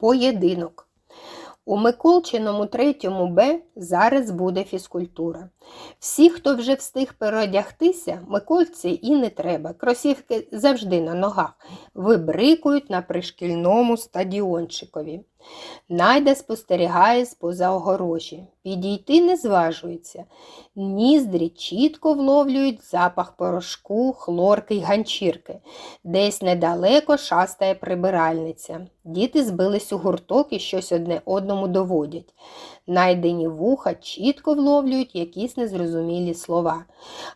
Поєдинок. У Миколчиному третьому Б зараз буде фізкультура. Всі, хто вже встиг переодягтися, Микольці і не треба. Кросівки завжди на ногах, вибрикують на пришкільному стадіончикові. Найда спостерігає з-поза огорожі. Підійти не зважується. Ніздрі чітко вловлюють запах порошку, хлорки й ганчірки. Десь недалеко шастає прибиральниця. Діти збились у гурток і щось одне одному доводять. Найдені вуха чітко вловлюють якісь незрозумілі слова.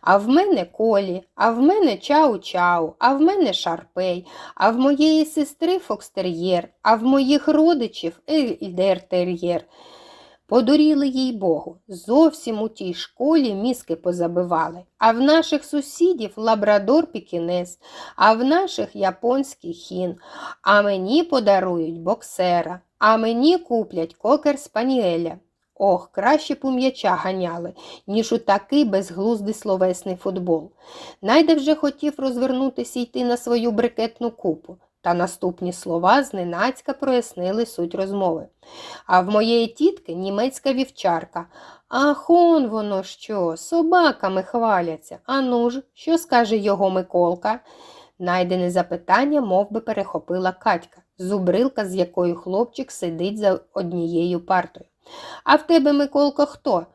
А в мене колі, а в мене чау-чау, а в мене шарпей, а в моєї сестри фокстер'єр, а в моїх родичів ельдертер'єр. Подуріли їй Богу, зовсім у тій школі мізки позабивали, а в наших сусідів лабрадор пікінес, а в наших японський хін, а мені подарують боксера, а мені куплять кокер спаніеля. Ох, краще б у м'яча ганяли, ніж у такий безглуздий словесний футбол. Найде вже хотів розвернутися йти на свою брикетну купу. Та наступні слова зненацька прояснили суть розмови. А в моєї тітки німецька вівчарка. Ах, он воно що, собаками хваляться. Ану ж, що скаже його Миколка? Найдене запитання мов би, перехопила Катька, зубрилка, з якою хлопчик сидить за однією партою. А в тебе, Миколко, хто?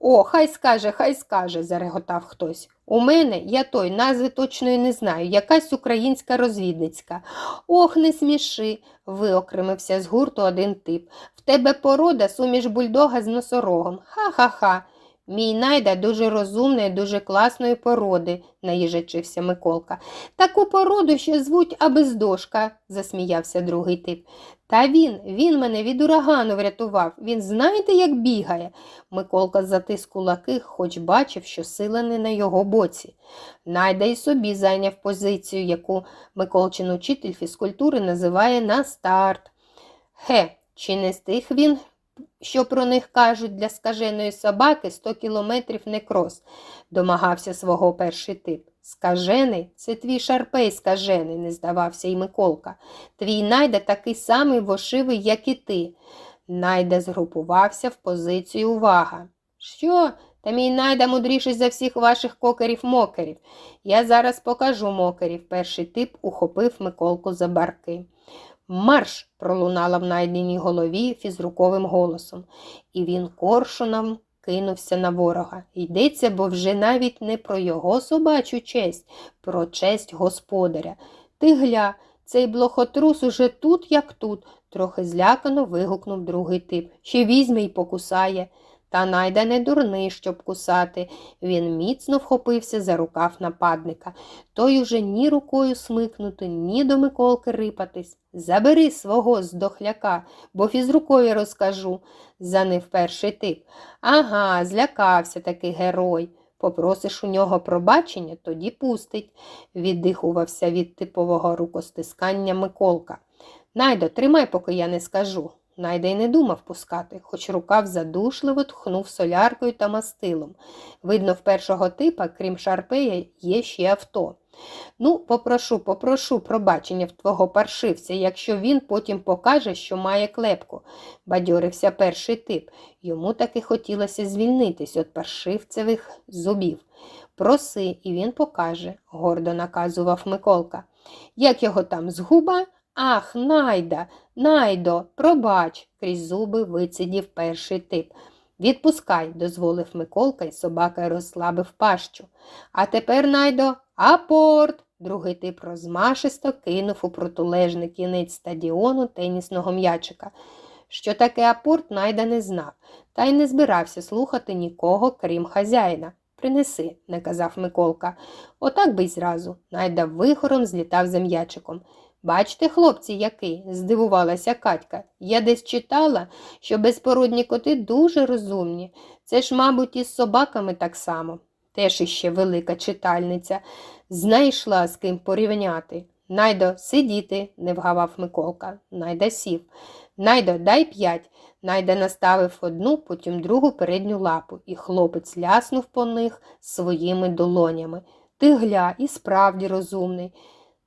О, хай скаже, хай скаже, зареготав хтось. У мене, я той, назви точної не знаю, якась українська розвідницька. Ох, не сміши, виокремився з гурту один тип. В тебе порода суміш бульдога з носорогом. Ха-ха-ха. Мій найда дуже розумної, дуже класної породи, наїжачився Миколка. Таку породу ще звуть Абездошка, засміявся другий тип. Та він, він мене від урагану врятував. Він знаєте, як бігає? Миколка затис кулаки, хоч бачив, що сила не на його боці. Найда й собі зайняв позицію, яку Миколчин учитель фізкультури називає на старт. Ге, чи не з тих він, що про них кажуть для скаженої собаки 100 кілометрів не крос, домагався свого перший тип. Скажений це твій шарпей скажений, не здавався й Миколка. Твій найда такий самий вошивий, як і ти. Найда згрупувався в позицію увага. Що? Та мій найда мудріший за всіх ваших кокерів-мокерів. Я зараз покажу мокерів. Перший тип ухопив Миколку за барки. Марш! пролунала в найденій голові фізруковим голосом, і він коршуном кинувся на ворога. Йдеться, бо вже навіть не про його собачу честь, про честь господаря. Ти гля, цей блохотрус уже тут, як тут, трохи злякано вигукнув другий тип. Ще візьме й покусає. Та найда не дурний, щоб кусати. Він міцно вхопився за рукав нападника. Той уже ні рукою смикнути, ні до Миколки рипатись. Забери свого здохляка, бо фізрукові розкажу, занив перший тип. Ага, злякався такий герой. Попросиш у нього пробачення, тоді пустить, віддихувався від типового рукостискання Миколка. Найдо, тримай, поки я не скажу. Найда й не думав пускати, хоч рукав задушливо тхнув соляркою та мастилом. Видно, в першого типа, крім шарпея, є ще авто. Ну, попрошу, попрошу пробачення в твого паршивця, якщо він потім покаже, що має клепку, бадьорився перший тип. Йому таки хотілося звільнитись від паршивцевих зубів. Проси, і він покаже, гордо наказував Миколка. Як його там згуба? Ах, найда, найдо, пробач, крізь зуби вицидів перший тип. Відпускай, дозволив Миколка, і собака розслабив пащу. А тепер, найдо, апорт. Другий тип розмашисто кинув у протилежний кінець стадіону тенісного м'ячика. Що таке апорт, найда не знав, та й не збирався слухати нікого, крім хазяїна. Принеси, наказав Миколка. Отак би й зразу. Найда вихором злітав за м'ячиком. Бачите, хлопці, який? здивувалася Катька. Я десь читала, що безпородні коти дуже розумні. Це ж, мабуть, із собаками так само. Теж іще велика читальниця. Знайшла з ким порівняти. Найдо, сидіти, не вгавав Миколка. Найда сів. Найдо, дай п'ять. Найда наставив одну, потім другу передню лапу, і хлопець ляснув по них своїми долонями. Ти гля, і справді розумний.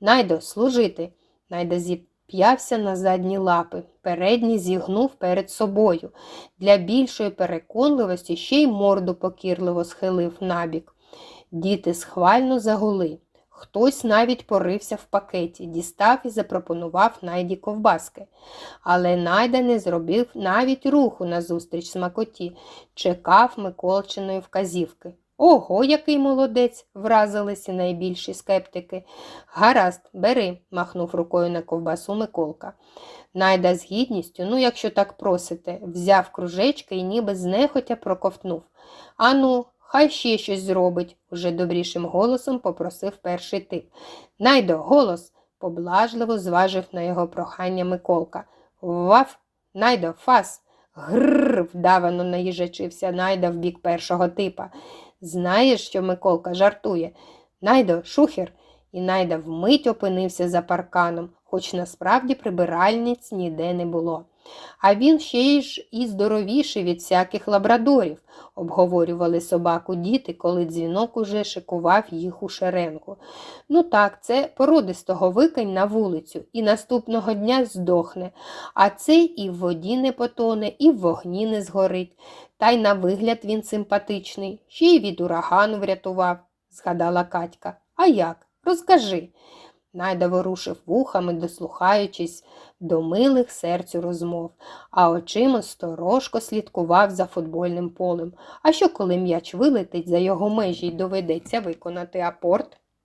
Найдо, служити. Найда вп'явся на задні лапи, передні зігнув перед собою. Для більшої переконливості ще й морду покірливо схилив набік. Діти схвально загули. Хтось навіть порився в пакеті, дістав і запропонував найді ковбаски. Але найда не зробив навіть руху назустріч смакоті, чекав Миколчиної вказівки. Ого, який молодець, вразилися найбільші скептики. Гаразд, бери, махнув рукою на ковбасу Миколка. Найда з гідністю, ну, якщо так просите, взяв кружечки і ніби знехотя проковтнув. Ану, хай ще щось зробить, уже добрішим голосом попросив перший тип. Найдо, голос, поблажливо зважив на його прохання Миколка. Ваф, найдо, фас. Гррр, вдавано наїжачився найда в бік першого типа. Знаєш, що Миколка жартує? Найдо, шухер. І найда вмить опинився за парканом, хоч насправді прибиральниць ніде не було. А він ще й ж і здоровіший від всяких лабрадорів, обговорювали собаку діти, коли дзвінок уже шикував їх у шеренку. Ну так, це породистого викинь на вулицю і наступного дня здохне, а цей і в воді не потоне, і в вогні не згорить. Та й на вигляд він симпатичний, ще й від урагану врятував, згадала Катька. А як? Розкажи. Найда ворушив вухами, дослухаючись до милих серцю розмов, а очима сторожко слідкував за футбольним полем. А що, коли м'яч вилетить за його межі й доведеться виконати апорт?